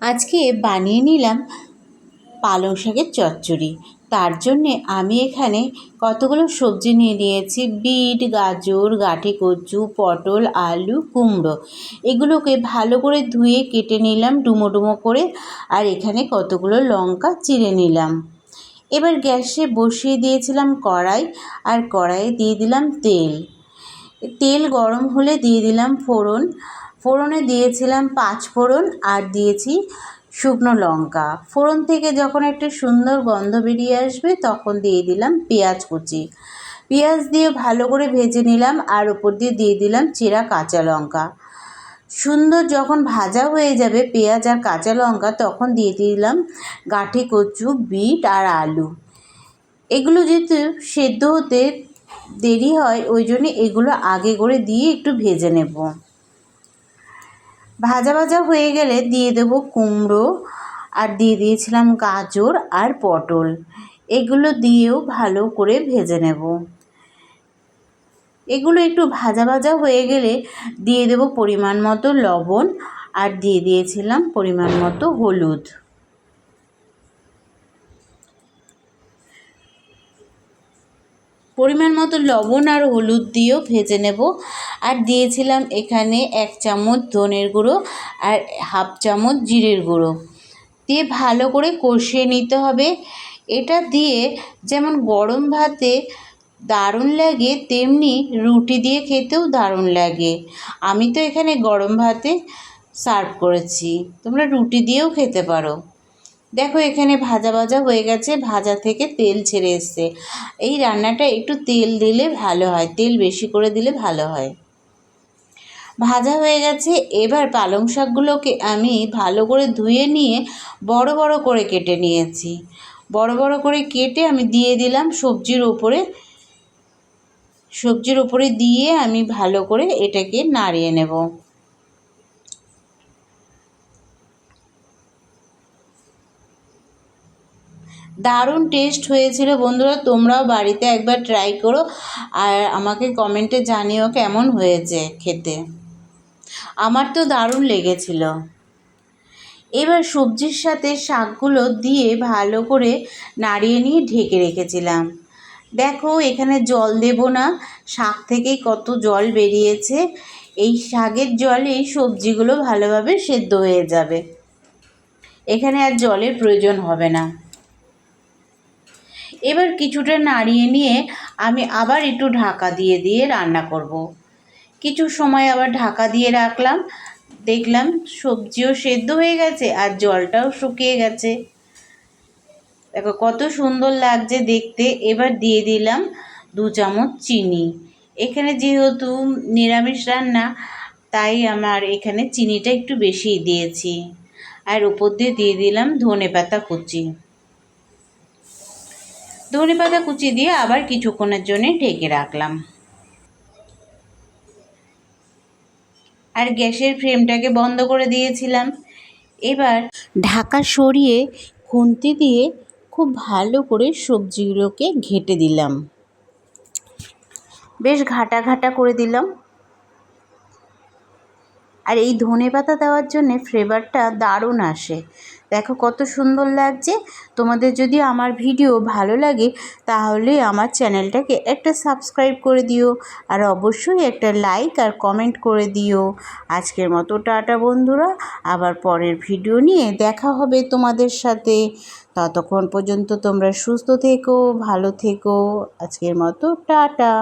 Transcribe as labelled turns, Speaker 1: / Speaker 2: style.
Speaker 1: আজকে বানিয়ে নিলাম পালং শাকের চচ্চড়ি। তার জন্যে আমি এখানে কতগুলো সবজি নিয়ে নিয়েছি। বিট, গাজর, গাঠি কচু, পটল, আলু, কুমড়ো। এগুলোকে ভালো করে ধুয়ে কেটে নিলাম, ডুমো ডুমো করে। আর এখানে কতগুলো লঙ্কা চিড়ে নিলাম। এবার গ্যাসে বসিয়ে দিয়েছিলাম কড়াই। আর কড়াইয়ে দিয়ে দিলাম তেল। তেল গরম হলে দিয়ে দিলাম ফোড়ন। ফোড়নে দিয়েছিলাম পাঁচ ফোড়ন আর দিয়েছি শুকনো লঙ্কা। ফোড়ন থেকে যখন একটা সুন্দর গন্ধ বেরিয়ে আসবে, তখন দিয়ে দিলাম পেঁয়াজ কুচি। পেঁয়াজ দিয়ে ভালো করে ভেজে নিলাম আর ওপর দিয়ে দিয়ে দিলাম চেরা কাঁচা লঙ্কা। সুন্দর যখন ভাজা হয়ে যাবে পেঁয়াজ আর কাঁচা লঙ্কা, তখন দিয়ে দিলাম গাঁঠি কচু বিট আর আলু। এগুলো যেহেতু সেদ্ধ হতে দেরি হয়, ওই জন্য এগুলো আগে করে দিয়ে একটু ভেজে নেব। ভাজা ভাজা হয়ে গেলে দিয়ে দেব কুমড়ো আর দিয়ে দিয়েছিলাম গাজর আর পটল। এগুলো দিয়েও ভালো করে ভেজে নেব। এগুলো একটু ভাজা ভাজা হয়ে গেলে দিয়ে দেব পরিমাণ মতো লবণ আর দিয়ে দিয়েছিলাম পরিমাণ মতো হলুদ। পরিমাণ মতো লবণ আর হলুদ দিয়েও ভেজে নেব। আর দিয়েছিলাম এখানে এক চামচ ধনের গুঁড়ো আর হাফ চামচ জিরের গুঁড়ো। দিয়ে ভালো করে কষিয়ে নিতে হবে। এটা দিয়ে যেমন গরম ভাতে দারুণ লাগে, তেমনি রুটি দিয়ে খেতেও দারুণ লাগে। আমি তো এখানে গরম ভাতে সার্ভ করেছি। তোমরা রুটি দিয়েও খেতে পারো। দেখো, এখানে ভাজা ভাজা হয়ে গেছে, ভাজা থেকে তেল ছেড়ে এসছে। এই রান্নাটা একটু তেল দিলে ভালো হয়, তেল বেশি করে দিলে ভালো হয়। ভাজা হয়ে গেছে, এবার পালং শাকগুলোকে আমি ভালো করে ধুয়ে নিয়ে বড় বড় করে কেটে নিয়েছি। বড় বড় করে কেটে আমি দিয়ে দিলাম সবজির ওপরে। সবজির ওপরে দিয়ে আমি ভালো করে এটাকে নাড়িয়ে নেব। দারুণ টেস্ট হয়েছিল। বন্ধুরা, তোমরাও বাড়িতে একবার ট্রাই করো আর আমাকে কমেন্টে জানিও কেমন হয়েছে খেতে। আমার তো দারুণ লেগেছিল। এবার সবজির সাথে শাকগুলো দিয়ে ভালো করে নাড়িয়ে নিয়ে ঢেকে রেখেছিলাম। দেখো, এখানে জল দেব না। শাক থেকেই কত জল বেরিয়েছে। এই শাকের জলেই সবজিগুলো ভালোভাবে সেদ্ধ হয়ে যাবে। এখানে আর জলের প্রয়োজন হবে না। এবার কিছুটা নাড়িয়ে নিয়ে আমি আবার একটু ঢাকা দিয়ে দিয়ে রান্না করব। কিছু সময় আবার ঢাকা দিয়ে রাখলাম। দেখলাম সবজিও সেদ্ধ হয়ে গেছে আর জলটাও শুকিয়ে গেছে। দেখো কত সুন্দর লাগছে দেখতে। এবার দিয়ে দিলাম দু চামচ চিনি। এখানে যেহেতু নিরামিষ রান্না, তাই আমার এখানে চিনিটা একটু বেশি দিয়েছি। আর উপর দিয়ে দিয়ে দিলাম ধনে পাতা কুচি। ধনে পাতা কুচি দিয়ে আবার কিছুক্ষণের জন্য ঢেকে রাখলাম। আর গ্যাসের ফ্লেমটাকে বন্ধ করে দিয়েছিলাম। এবার ঢাকা সরিয়ে খুন্তি দিয়ে খুব ভালো করে সবজিগুলোকে ঘেটে দিলাম। বেশ ঘাটা ঘাটা করে দিলাম। আর এই ধনে পাতা দেওয়ার জন্যে ফ্লেভারটা দারুণ আসে। দেখো কত সুন্দর লাগছে। তোমাদের যদি আমার ভিডিও ভালো লাগে, তাহলে আমার চ্যানেলটাকে একটা সাবস্ক্রাইব করে দিও, আর অবশ্যই একটা লাইক আর কমেন্ট করে দিও। আজকের মতো টাটা বন্ধুরা, আবার পরের ভিডিও নিয়ে দেখা হবে তোমাদের সাথে। ততক্ষণ পর্যন্ত তোমরা সুস্থ থেকো, ভালো থেকো। আজকের মতো টাটা।